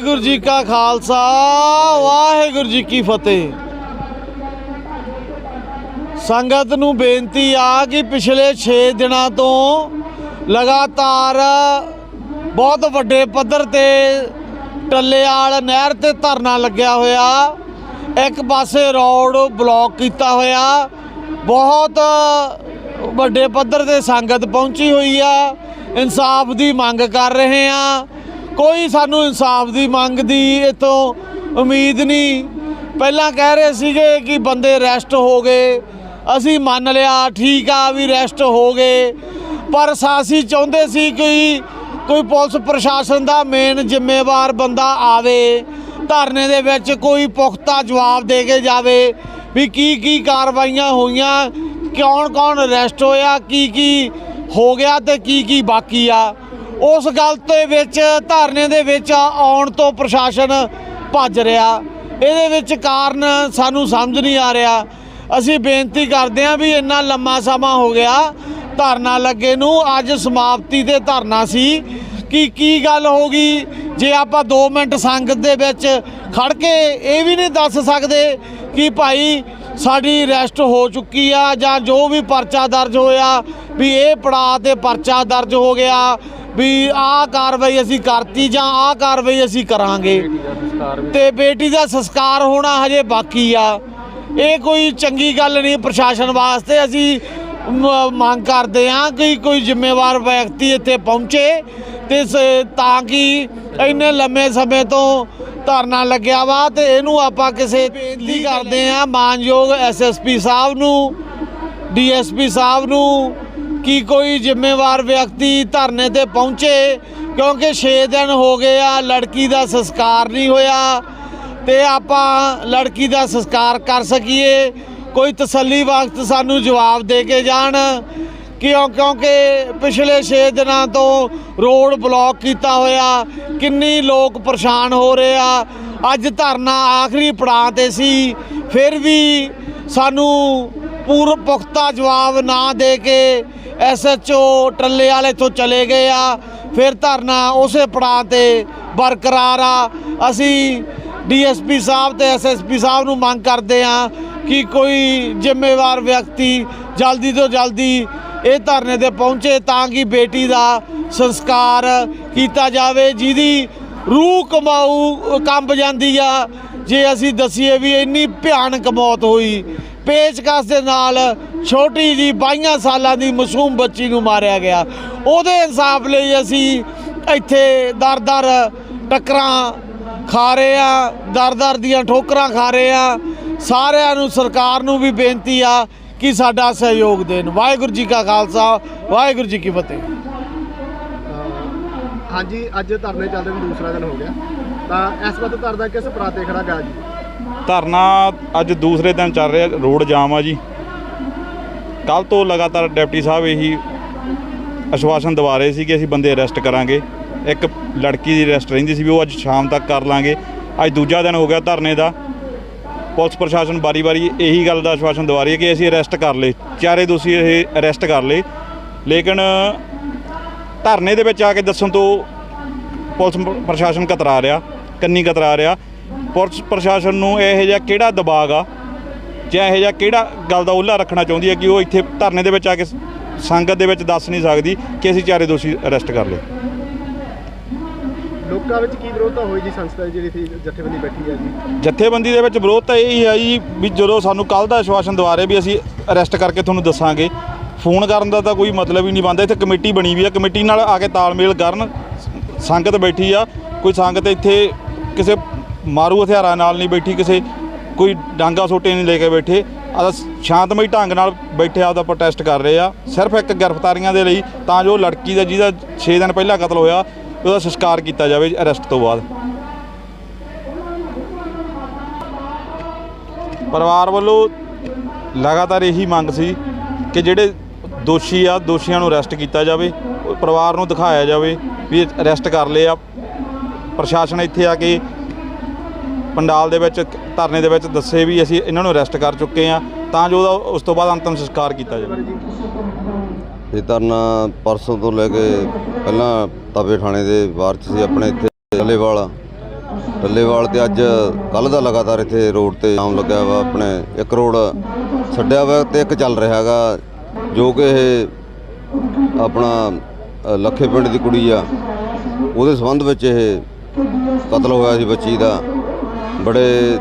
ਵਾਹਿਗੁਰੂ ਜੀ ਕਾ ਖਾਲਸਾ, ਵਾਹਿਗੁਰੂ ਜੀ ਕੀ ਫਤਿਹ। ਸੰਗਤ ਨੂੰ ਬੇਨਤੀ ਆ ਕਿ ਪਿਛਲੇ 6 ਦਿਨਾਂ ਤੋਂ ਲਗਾਤਾਰ ਬਹੁਤ ਵੱਡੇ ਪੱਧਰ ਤੇ ਟੱਲੇਆਲ ਨਹਿਰ ਤੇ ਧਰਨਾ ਲੱਗਿਆ ਹੋਇਆ। ਇੱਕ ਪਾਸੇ ਰੋਡ ਬਲੌਕ ਕੀਤਾ ਹੋਇਆ। ਬਹੁਤ ਵੱਡੇ ਪੱਧਰ ਤੇ ਸੰਗਤ ਪਹੁੰਚੀ ਹੋਈ ਆ। ਇਨਸਾਫ ਦੀ ਮੰਗ ਕਰ ਰਹੇ ਆ। ਕੋਈ ਸਾਨੂੰ ਇਨਸਾਫ ਦੀ ਮੰਗ ਦੀ ਇਤੋਂ ਉਮੀਦ ਨਹੀਂ। ਪਹਿਲਾਂ ਕਹਿ ਰਹੇ ਸੀਗੇ ਕਿ ਬੰਦੇ ਰੈਸਟ ਹੋ ਗਏ। ਅਸੀਂ ਮੰਨ ਲਿਆ ਠੀਕ ਆ ਵੀ ਰੈਸਟ ਹੋ ਗਏ। ਪਰ ਸਾਸੀ ਚਾਹੁੰਦੇ ਸੀ ਕਿ ਕੋਈ ਪੁਲਿਸ ਪ੍ਰਸ਼ਾਸਨ ਦਾ ਮੇਨ ਜ਼ਿੰਮੇਵਾਰ ਬੰਦਾ ਆਵੇ। ਧਰਨੇ ਦੇ ਵਿੱਚ ਕੋਈ ਪੁਖਤਾ ਜਵਾਬ ਦੇ ਕੇ ਜਾਵੇ ਵੀ ਕੀ ਕੀ ਕਾਰਵਾਈਆਂ ਹੋਈਆਂ ਕੌਣ ਕੌਣ ਅਰੈਸਟ ਹੋਇਆ, ਕੀ ਕੀ ਹੋ ਗਿਆ ਤੇ ਕੀ ਕੀ ਬਾਕੀ ਆ। ਉਸ ਗੱਲ ਦੇ ਵਿੱਚ, ਧਰਨੇ ਦੇ ਵਿੱਚ ਆਉਣ ਤੋਂ ਪ੍ਰਸ਼ਾਸਨ ਭੱਜ ਰਿਹਾ। ਇਹਦੇ ਵਿੱਚ ਕਾਰਨ ਸਾਨੂੰ ਸਮਝ ਨਹੀਂ ਆ ਰਿਹਾ। ਅਸੀਂ ਬੇਨਤੀ ਕਰਦੇ ਹਾਂ ਵੀ ਇੰਨਾ ਲੰਮਾ ਸਮਾਂ ਹੋ ਗਿਆ, ਧਰਨਾ ਲੱਗੇ ਨੂੰ, ਅੱਜ ਸਮਾਪਤੀ ਤੇ ਧਰਨਾ ਸੀ। ਕਿ, ਕੀ ਗੱਲ ਹੋ ਗਈ? ਜੇ ਆਪਾਂ 2 ਮਿੰਟ ਸੰਗਤ ਦੇ ਵਿੱਚ ਖੜ ਕੇ ਇਹ ਵੀ ਨਹੀਂ ਦੱਸ ਸਕਦੇ ਕਿ ਭਾਈ ਸਾਡੀ ਅਰੈਸਟ ਹੋ ਚੁੱਕੀ ਆ ਜਾਂ ਜੋ ਵੀ ਪਰਚਾ ਦਰਜ ਹੋਇਆ, ਵੀ ਇਹ ਪੜਾਅ ਤੇ ਪਰਚਾ ਦਰਜ ਹੋ ਗਿਆ ਵੀ ਆਹ ਕਾਰਵਾਈ ਅਸੀਂ ਕਰਤੀ ਜਾਂ ਆਹ ਕਾਰਵਾਈ ਅਸੀਂ ਕਰਾਂਗੇ। ਤੇ ਬੇਟੀ ਦਾ ਸੰਸਕਾਰ ਹੋਣਾ ਹਜੇ ਬਾਕੀ ਆ। ਇਹ ਕੋਈ ਚੰਗੀ ਗੱਲ ਨਹੀਂ ਪ੍ਰਸ਼ਾਸਨ ਵਾਸਤੇ ਅਸੀਂ ਮੰਗ ਕਰਦੇ ਹਾਂ ਕਿ ਕੋਈ ਜ਼ਿੰਮੇਵਾਰ ਵਿਅਕਤੀ ਇੱਥੇ ਪਹੁੰਚੇ ਤੇ ਤਾਂ ਕਿ ਇੰਨੇ ਲੰਮੇ ਸਮੇਂ ਤੋਂ ਧਰਨਾ ਲੱਗਿਆ ਵਾ ਤੇ ਇਹਨੂੰ ਆਪਾਂ ਕਿਸੇ ਬੇਨਤੀ ਕਰਦੇ ਹਾਂ। ਮਾਨਯੋਗ ਐਸਐਸਪੀ ਸਾਹਿਬ ਨੂੰ ਡੀਐਸਪੀ ਸਾਹਿਬ ਨੂੰ ਕਿ ਕੋਈ ਜ਼ਿੰਮੇਵਾਰ ਵਿਅਕਤੀ ਧਰਨੇ ਤੇ ਪਹੁੰਚੇ, ਕਿਉਂਕਿ 6 ਦਿਨ ਹੋ ਗਏ ਆ, ਲੜਕੀ ਦਾ ਸੰਸਕਾਰ ਨਹੀਂ ਹੋਇਆ ਤੇ ਆਪਾਂ ਲੜਕੀ ਦਾ ਸੰਸਕਾਰ ਕਰ ਸਕੀਏ। ਕੋਈ ਤਸੱਲੀ ਵਕਤ ਸਾਨੂੰ ਜਵਾਬ ਦੇ ਕੇ ਜਾਣ। ਕਿਉਂ, ਕਿਉਂਕਿ ਪਿਛਲੇ 6 ਦਿਨਾਂ ਤੋਂ ਰੋਡ ਬਲੌਕ ਕੀਤਾ ਹੋਇਆ, ਕਿੰਨੀ ਲੋਕ ਪਰੇਸ਼ਾਨ ਹੋ ਰਹੇ ਆ। ਅੱਜ ਧਰਨਾ ਆਖਰੀ ਪੜਾਅ ਤੇ ਸੀ, ਫਿਰ ਵੀ ਸਾਨੂੰ ਪੂਰ ਪੁਖਤਾ ਜਵਾਬ ਨਾ ਦੇ ਕੇ ਐਸਐਚਓ ਟੱਲੇ ਵਾਲੇ ਤੋਂ ਚਲੇ ਗਏ ਆ। ਫਿਰ ਧਰਨਾ ਉਸੇ ਪੜਾਅ ਤੇ ਬਰਕਰਾਰ ਆ। ਅਸੀਂ ਡੀਐਸਪੀ ਸਾਹਿਬ ਤੇ ਐਸਐਸਪੀ ਸਾਹਿਬ ਨੂੰ ਮੰਗ ਕਰਦੇ ਆ ਕਿ ਕੋਈ ਜ਼ਿੰਮੇਵਾਰ ਵਿਅਕਤੀ ਜਲਦੀ ਤੋਂ ਜਲਦੀ ਇਹ ਧਰਨੇ ਤੇ ਪਹੁੰਚੇ ਤਾਂ ਕਿ ਬੇਟੀ ਦਾ ਸੰਸਕਾਰ ਕੀਤਾ ਜਾਵੇ, ਜਿਹਦੀ ਰੂਹ ਕਮਾਊ, ਕੰਬ ਜਾਂਦੀ ਆ। ਜੇ ਅਸੀਂ ਦਸੀਏ ਵੀ ਇੰਨੀ ਭਿਆਨਕ ਮੌਤ ਹੋਈ ਪੇਚਕਸ ਦੇ ਨਾਲ ਛੋਟੀ ਜੀ 22 ਸਾਲਾਂ ਦੀ ਮਾਸੂਮ ਬੱਚੀ ਨੂੰ ਮਾਰਿਆ ਗਿਆ। ਉਹਦੇ ਇਨਸਾਫ ਲਈ ਅਸੀਂ ਇੱਥੇ ਦਰ-ਦਰ ਟੱਕਰਾਂ ਖਾ ਰਹੇ ਆ ਦਰ-ਦਰ ਦੀਆਂ ਠੋਕਰਾਂ ਖਾ ਰਹੇ ਆ ਸਾਰਿਆਂ ਨੂੰ, ਸਰਕਾਰ ਨੂੰ ਵੀ ਬੇਨਤੀ ਆ ਕਿ ਸਾਡਾ ਸਹਿਯੋਗ ਦੇਣ। ਵਾਹਿਗੁਰੂ ਜੀ ਕਾ ਖਾਲਸਾ, ਵਾਹਿਗੁਰੂ ਜੀ ਕੀ ਫਤਿਹ। ਹਾਂਜੀ, ਅੱਜ ਧਰਨੇ ਚੱਲਦੇ ਨੂੰ ਦੂਸਰਾ ਦਿਨ ਹੋ ਗਿਆ। ਤਾਂ ਇਸ ਵਕਤ ਧਰਨਾ ਕਿਸ ਪ੍ਰਾਤੇ ਖੜਾ ਗਾ ਜੀ? ਧਰਨਾ ਅੱਜ ਦੂਸਰੇ ਦਿਨ ਚੱਲ ਰਿਹਾ, ਰੋਡ ਜਾਮ ਆ ਜੀ। ਕੱਲ ਤੋਂ ਲਗਾਤਾਰ ਡਿਪਟੀ ਸਾਹਿਬ ਇਹੀ ਅਸ਼ਵਾਸਨ ਦਵਾ ਰਹੇ ਸੀ ਕਿ ਅਸੀਂ ਬੰਦੇ ਅਰੈਸਟ ਕਰਾਂਗੇ। ਇੱਕ ਲੜਕੀ ਦੀ ਅਰੈਸਟ ਰਹਿੰਦੀ ਸੀ ਵੀ ਉਹ ਅੱਜ ਸ਼ਾਮ ਤੱਕ ਕਰ ਲਾਂਗੇ। ਅੱਜ ਦੂਜਾ ਦਿਨ ਹੋ ਗਿਆ ਧਰਨੇ ਦਾ। ਪੁਲਿਸ ਪ੍ਰਸ਼ਾਸਨ ਬਾਰੀ-ਬਾਰੀ ਇਹੀ ਗੱਲ ਦਾ ਅਸ਼ਵਾਸਨ ਦਵਾ ਰਹੀ ਹੈ ਕਿ ਅਸੀਂ ਅਰੈਸਟ ਕਰ ਲਏ। ਚਾਰੇ ਦੋਸ਼ੀ ਇਹ ਅਰੈਸਟ ਕਰ ਲਏ। ਲੇਕਿਨ ਧਰਨੇ ਦੇ ਵਿੱਚ ਆ ਕੇ ਦੱਸਣ ਤੋਂ ਪੁਲਿਸ ਪ੍ਰਸ਼ਾਸਨ ਕਤਰਾ ਰਿਹਾ, ਕੰਨੀ ਕਤਰਾ ਰਿਹਾ। ਪੁਲਿਸ ਪ੍ਰਸ਼ਾਸਨ ਨੂੰ ਇਹੋ ਜਿਹਾ ਕਿਹੜਾ ਦਬਾਅ ਆ? ਜਾਂ ਇਹੋ ਜਿਹਾ ਕਿਹੜਾ ਗੱਲ ਦਾ ਉਹਲਾ ਰੱਖਣਾ ਚਾਹੁੰਦੀ ਹੈ ਕਿ ਉਹ ਇੱਥੇ ਧਰਨੇ ਦੇ ਵਿੱਚ ਆ ਕੇ ਸੰਗਤ ਦੇ ਵਿੱਚ ਦੱਸ ਨਹੀਂ ਸਕਦੀ ਕਿ ਅਸੀਂ ਚਾਰੇ ਦੋਸ਼ੀ ਅਰੈਸਟ ਕਰ ਲਏ। ਲੋਕਾਂ ਵਿੱਚ ਕੀ ਵਿਰੋਧਤਾ ਹੋਈ ਜੀ ਸੰਸਥਾ ਦੀ ਜਿਹੜੀ ਸੀ ਜਥੇਬੰਦੀ ਬੈਠੀ ਹੈ ਜੀ? ਜਥੇਬੰਦੀ ਦੇ ਵਿੱਚ ਵਿਰੋਧ ਤਾਂ ਇਹ ਹੀ ਹੈ ਜੀ ਵੀ ਜਦੋਂ ਸਾਨੂੰ ਕੱਲ ਦਾ ਆਸ਼ਵਾਸਨ ਦਵਾ ਰਹੇ ਵੀ ਅਸੀਂ ਅਰੈਸਟ ਕਰਕੇ ਤੁਹਾਨੂੰ ਦੱਸਾਂਗੇ ਫੋਨ ਕਰਨ ਦਾ ਤਾਂ ਕੋਈ ਮਤਲਬ ਹੀ ਨਹੀਂ ਬਣਦਾ। ਇੱਥੇ ਕਮੇਟੀ ਬਣੀ ਵੀ ਆ ਕਮੇਟੀ ਨਾਲ ਆ ਕੇ ਤਾਲਮੇਲ ਕਰਨ ਸੰਗਤ ਬੈਠੀ ਆ। ਕੋਈ ਸੰਗਤ ਇੱਥੇ ਕਿਸੇ ਮਾਰੂ ਹਥਿਆਰਾਂ ਨਾਲ ਨਹੀਂ ਬੈਠੀ ਕਿਸੇ, ਕੋਈ ਡਾਂਗਾ ਸੋਟੇ ਨਹੀਂ ਲੈ ਕੇ ਬੈਠੇ। ਆ ਸ਼ਾਂਤਮਈ ਢੰਗ ਨਾਲ ਬੈਠੇ ਆਪਦਾ ਪ੍ਰੋਟੈਸਟ ਕਰ ਰਹੇ ਆ। ਸਿਰਫ ਇੱਕ ਗ੍ਰਿਫਤਾਰੀਆਂ ਦੇ ਲਈ, ਤਾਂ ਜੋ ਲੜਕੀ ਦਾ ਜਿਹਦਾ 6 ਦਿਨ ਪਹਿਲਾਂ ਕਤਲ ਹੋਇਆ, ਉਹਦਾ ਸੰਸਕਾਰ ਕੀਤਾ ਜਾਵੇ ਅਰੈਸਟ ਤੋਂ ਬਾਅਦ। ਪਰਿਵਾਰ ਵੱਲੋਂ ਲਗਾਤਾਰ ਇਹੀ ਮੰਗ ਸੀ ਕਿ ਜਿਹੜੇ ਦੋਸ਼ੀ ਆ, ਦੋਸ਼ੀਆਂ ਨੂੰ ਅਰੈਸਟ ਕੀਤਾ ਜਾਵੇ, ਪਰਿਵਾਰ ਨੂੰ ਦਿਖਾਇਆ ਜਾਵੇ ਵੀ ਅਰੈਸਟ ਕਰ ਲਏ ਆ। ਪ੍ਰਸ਼ਾਸਨ ਇੱਥੇ ਆ ਕੇ ਪੰਡਾਲ ਦੇ ਵਿੱਚ, ਧਰਨੇ ਦੇ ਵਿੱਚ ਦੱਸੇ ਵੀ ਅਸੀਂ ਇਹਨਾਂ ਨੂੰ ਅਰੈਸਟ ਕਰ ਚੁੱਕੇ ਆ ਤਾਂ ਜੋ ਉਹਦਾ ਉਸ ਤੋਂ ਬਾਅਦ ਅੰਤਮ ਸੰਸਕਾਰ ਕੀਤਾ ਜਾਵੇ। ਇਹ ਧਰਨਾ ਪਰਸੋਂ ਤੋਂ ਲੈ ਕੇ ਪਹਿਲਾਂ ਤਵੇ ਥਾਣੇ ਦੇ ਬਾਹਰ 'ਚ ਸੀ ਆਪਣੇ ਇੱਥੇ ਜਲੇਵਾਲ ਟੱਲੇਵਾਲ ਤੇ ਅੱਜ ਕੱਲ ਦਾ ਲਗਾਤਾਰ ਇੱਥੇ ਰੋਡ ਤੇ ਜਾਮ ਲੱਗਿਆ ਵਾ, ਆਪਣੇ ਇੱਕ ਰੋਡ ਛੱਡਿਆ ਵਾ ਤੇ ਇੱਕ ਚੱਲ ਰਿਹਾ ਹੈਗਾ, ਜੋ ਕਿ ਇਹ ਆਪਣਾ ਲੱਖੇ ਪਿੰਡ ਦੀ ਕੁੜੀ ਆ। ਉਹਦੇ ਸੰਬੰਧ ਵਿੱਚ ਇਹ ਕਤਲ ਹੋਇਆ ਸੀ ਬੱਚੀ ਦਾ। ਬੜੇ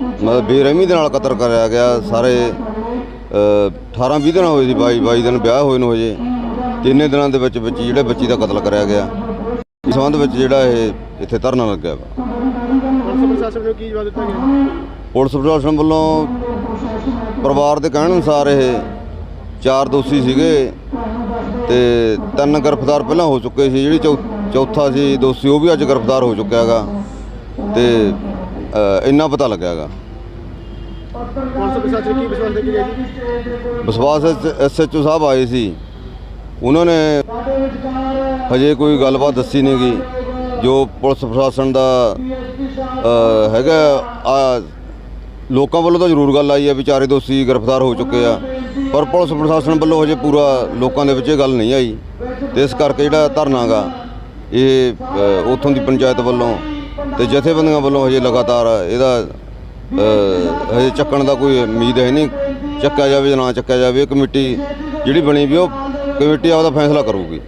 ਮਤਲਬ ਬੇਰਹਿਮੀ ਦੇ ਨਾਲ ਕਤਲ ਕਰਿਆ ਗਿਆ। ਸਾਰੇ 18 20 ਦਿਨ ਹੋਏ ਸੀ 22 22 ਦਿਨ ਵਿਆਹ ਹੋਏ ਨੂੰ ਹਜੇ। ਤਿੰਨੇ ਦਿਨਾਂ ਦੇ ਵਿੱਚ ਬੱਚੀ ਜਿਹੜੇ ਬੱਚੀ ਦਾ ਕਤਲ ਕਰਿਆ ਗਿਆ। ਇਸ ਸੰਬੰਧ ਵਿੱਚ ਜਿਹੜਾ ਇਹ ਇੱਥੇ ਧਰਨਾ ਲੱਗਿਆ ਵਾ। ਪੁਲਿਸ ਪ੍ਰਸ਼ਾਸਨ ਨੂੰ ਕੀ ਜਵਾਬ ਦਿੱਤਾ ਗਿਆ? ਪੁਲਿਸ ਪ੍ਰਸ਼ਾਸਨ ਵੱਲੋਂ ਪਰਿਵਾਰ ਦੇ ਕਹਿਣ ਅਨੁਸਾਰ ਇਹ ਚਾਰ ਦੋਸ਼ੀ ਸੀਗੇ ਤੇ ਤਿੰਨ ਗ੍ਰਿਫਤਾਰ ਪਹਿਲਾਂ ਹੋ ਚੁੱਕੇ ਸੀ। ਜਿਹੜੀ ਚੌਥਾ ਸੀ ਦੋਸ਼ੀ ਉਹ ਵੀ ਅੱਜ ਗ੍ਰਿਫਤਾਰ ਹੋ ਚੁੱਕਿਆ ਹੈਗਾ। ਤੇ ਇੰਨਾ ਪਤਾ ਲੱਗਿਆ ਹੈਗਾ। ਪੁਲਿਸ ਪ੍ਰਸ਼ਾਸਨ ਕੀ ਵਿਸ਼ਵਾਸ ਦੇ ਕੇ ਗਿਆ ਜੀ ਵਿਸ਼ਵਾਸ ਐਸਐਚਓ ਸਾਹਿਬ ਆਏ ਸੀ। ਉਹਨਾਂ ਨੇ ਹਜੇ ਕੋਈ ਗੱਲਬਾਤ ਦੱਸੀ ਨਹੀਂ ਗੀ ਜੋ ਪੁਲਿਸ ਪ੍ਰਸ਼ਾਸਨ ਦਾ ਹੈਗਾ ਆ ਲੋਕਾਂ ਵੱਲੋਂ ਤਾਂ ਜ਼ਰੂਰ ਗੱਲ ਆਈ ਹੈ ਵੀ ਚਾਰੇ ਦੋਸ਼ੀ ਗ੍ਰਿਫਤਾਰ ਹੋ ਚੁੱਕੇ ਆ। ਪਰ ਪੁਲਿਸ ਪ੍ਰਸ਼ਾਸਨ ਵੱਲੋਂ ਹਜੇ ਪੂਰਾ ਲੋਕਾਂ ਦੇ ਵਿੱਚ ਇਹ ਗੱਲ ਨਹੀਂ ਆਈ। ਤੇ ਇਸ ਕਰਕੇ ਜਿਹੜਾ ਧਰਨਾ ਗਾ ਇਹ ਉੱਥੋਂ ਦੀ ਪੰਚਾਇਤ ਵੱਲੋਂ ਤੇ ਜਥੇਬੰਦੀਆਂ ਵੱਲੋਂ ਹਜੇ ਲਗਾਤਾਰ ਇਹਦਾ ਹਜੇ ਚੱਕਣ ਦਾ ਕੋਈ ਉਮੀਦ ਹੈ ਨਹੀਂ। ਚੱਕਿਆ ਜਾਵੇ ਜਾਂ ਨਾ ਚੱਕਿਆ ਜਾਵੇ, ਇਹ ਕਮੇਟੀ ਜਿਹੜੀ ਬਣੀ ਵੀ ਉਹ ਕਮੇਟੀ ਆਪਦਾ ਫੈਸਲਾ ਕਰੂਗੀ।